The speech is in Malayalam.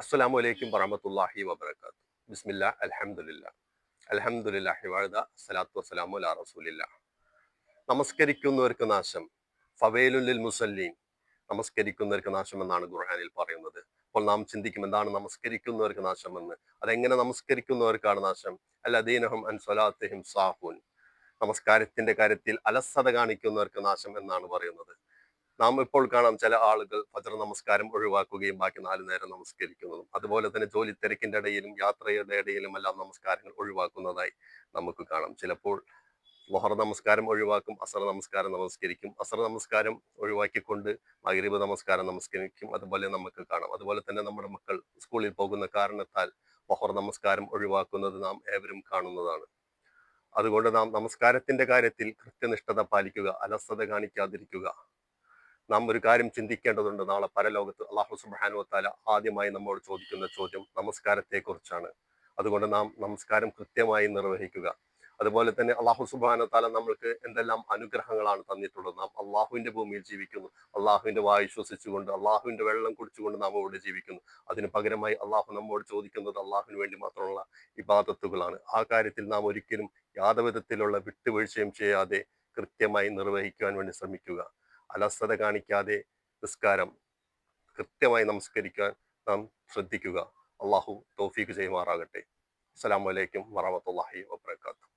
അസ്സലാമു അലൈക്കും വറഹമത്തല്ലാഹി വബർക്കാത്തു ബിസ്മില്ല അലഹമുല്ല അൽഹംദുലില്ലാഹി വഴുത സലാത്തു വസ്സലാമു അലാ റസൂലില്ല. നമസ്കരിക്കുന്നവർക്ക് നാശം ഫവേലുല്ലിൽ മുസല്ലീൻ. നമസ്കരിക്കുന്നവർക്ക് നാശം എന്നാണ് ഖുർആനിൽ പറയുന്നത്. അപ്പോൾ നാം ചിന്തിക്കും എന്താണ് നമസ്കരിക്കുന്നവർക്ക് നാശമെന്ന്? അതെങ്ങനെ നമസ്കരിക്കുന്നവർക്കാണ് നാശം? അല്ലദീനഹും അൻ സാഹൂൻ നമസ്കാരത്തിന്റെ കാര്യത്തിൽ അലസത കാണിക്കുന്നവർക്ക് നാശം എന്നാണ് പറയുന്നത്. നാം ഇപ്പോൾ കാണാം ചില ആളുകൾ ഫജർ നമസ്കാരം ഒഴിവാക്കുകയും ബാക്കി നാല് നേരം നമസ്കരിക്കുന്നതും. അതുപോലെ തന്നെ ജോലി തിരക്കിന്റെ ഇടയിലും യാത്രയുടെ ഇടയിലും എല്ലാം നമസ്കാരങ്ങൾ ഒഴിവാക്കുന്നതായി നമുക്ക് കാണാം. ചിലപ്പോൾ ലൊഹർ നമസ്കാരം ഒഴിവാക്കും അസർ നമസ്കാരം നമസ്കരിക്കും. അസർ നമസ്കാരം ഒഴിവാക്കിക്കൊണ്ട് മകരീബ് നമസ്കാരം നമസ്കരിക്കും. അതുപോലെ നമുക്ക് കാണാം. അതുപോലെ തന്നെ നമ്മുടെ മക്കൾ സ്കൂളിൽ പോകുന്ന കാരണത്താൽ ലൊഹർ നമസ്കാരം ഒഴിവാക്കുന്നത് നാം ഏവരും കാണുന്നതാണ്. അതുകൊണ്ട് നാം നമസ്കാരത്തിന്റെ കാര്യത്തിൽ കൃത്യനിഷ്ഠത പാലിക്കുക അലസത കാണിക്കാതിരിക്കുക നാം ഒരു കാര്യം ചിന്തിക്കേണ്ടതുണ്ട് നാളെ പരലോകത്ത്. അള്ളാഹു സുബാനുവത്താല താല ആദ്യമായി നമ്മോട് ചോദിക്കുന്ന ചോദ്യം നമസ്കാരത്തെക്കുറിച്ചാണ്. അതുകൊണ്ട് നാം നമസ്കാരം കൃത്യമായി നിർവഹിക്കുക. അതുപോലെ തന്നെ അള്ളാഹു സുബാനത്താല താല നമ്മൾക്ക് എന്തെല്ലാം അനുഗ്രഹങ്ങളാണ് തന്നിട്ടുള്ളത്. നാം അള്ളാഹുവിന്റെ ഭൂമിയിൽ ജീവിക്കുന്നു. അള്ളാഹുവിന്റെ വായു ശ്വസിച്ചുകൊണ്ട് അള്ളാഹുവിന്റെ വെള്ളം കുടിച്ചുകൊണ്ട് നാം ഇവിടെ ജീവിക്കുന്നു. അതിന് പകരമായി അള്ളാഹു നമ്മോട് ചോദിക്കുന്നത് അള്ളാഹുവിന് വേണ്ടി മാത്രമുള്ള ഇബാദത്തുകളാണ്. ആ കാര്യത്തിൽ നാം ഒരിക്കലും യാതവിധത്തിലുള്ള വിട്ടുവീഴ്ചയും ചെയ്യാതെ കൃത്യമായി നിർവഹിക്കുവാൻ വേണ്ടി ശ്രമിക്കുക. അലസത കാണിക്കാതെ നിസ്കാരം കൃത്യമായി നമസ്കരിക്കാൻ നാം ശ്രദ്ധിക്കുക. അള്ളാഹു തൗഫീഖ് ചെയ്യുമാറാകട്ടെ. അസ്സലാമു അലൈക്കും വറഹമത്തല്ലാഹി വബർക്കാത്തു